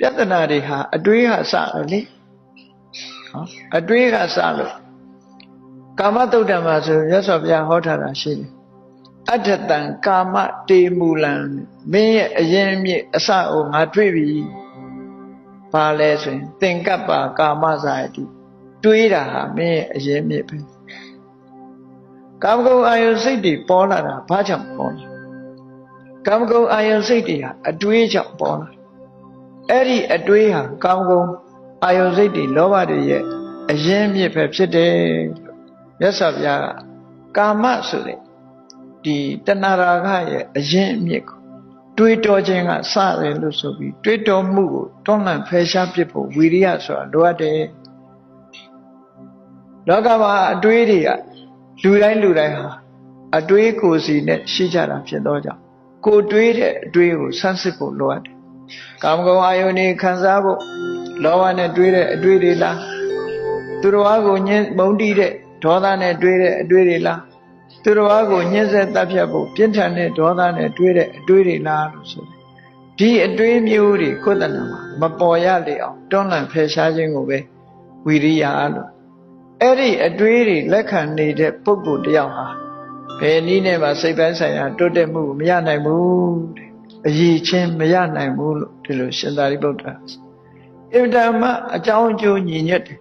ပြဿနာတွေဟာအတွေးကစတယ်လေနော်အတွေးကစလို့ကာမတုတ်တံမှာဆိုရသော်ဘုရားဟောထားတာရှိတယ်အတ္တတံကာမတေမူလံမင်းရဲ့အရင်မြစ်အစကိုငါတွေ့ပြီဘာလဲဆိုရင်သင်္ကပ္ပကာမဇာတိတွေးတာဟာမင်းရဲ့အရင်မြစ်ပဲကာမဂုဏ်အာယုစိတ်တွေပေါ်လာတာဘာကြောင့်ပေါ်လဲကာမဂုဏ်အာယုစိတ်တွေဟာအတွေးကြောင့်ပေါ်လာ အဲ့ဒီအတွေးဟာကာမဂုဏ်အာယုစိတ်တွေလောဘတွေရဲ့အရင်မြစ်ပဲဖြစ်တယ်လို့မြတ်စွာဘုရားကကာမဆိုတဲ့ဒီတဏှာရာဂရဲ့အရင်အမြစ်ကိုတွေးတော်ခြင်းကစတယ်လို့ဆိုပြီးတွေးတော်မှုကိုတွန်းလှန်ဖယ်ရှားပစ်ဖို့ဝီရိယဆိုတာလိုအပ်တယ်လောကမှာအတွေးတွေကလူတိုင်းလူတိုင်းဟာအတွေးကိုယ်စီနဲ့ရှိကြတာဖြစ်တော့ကြောင့်ကိုယ်တွေးတဲ့အတွေးကိုဆန်းစစ်ဖို့လိုအပ်တယ် ကာမဂုဏ်အာယုန်နေခံစားဖို့လောဘနဲ့တွေးတဲ့အတွေးတွေလားသူတော်ဘာကိုညှင်းမုန်းတီးတဲ့ဒေါသနဲ့တွေးတဲ့အတွေးတွေလားသူတော်ဘာကိုညှင်းဆက်တပ်ဖြတ်ဖို့ပြင်းထန်တဲ့ဒေါသနဲ့တွေးတဲ့အတွေးတွေလားလို့ဆိုတယ်ဒီအတွေးမျိုးတွေကိုယ်တဏ္ဍာမှာမပေါ်ရလေအောင်တွန်းလှန်ဖယ်ရှားခြင်းကိုပဲဝီရိယလို့အဲ့ဒီအတွေးတွေလက်ခံနေတဲ့ပုဂ္ဂိုလ်တယောက်ဟာဘယ်နည်းနဲ့မှစိတ်ပိုင်းဆိုင်ရာတိုးတက်မှုမရနိုင်ဘူးတဲ့ အရေးချင်းမရနိုင်ဘူးလို့ဒီလိုရှင်သာရိပုတ္တရာအင်တာမအကြောင်းအကျိုးညီညွတ်တယ်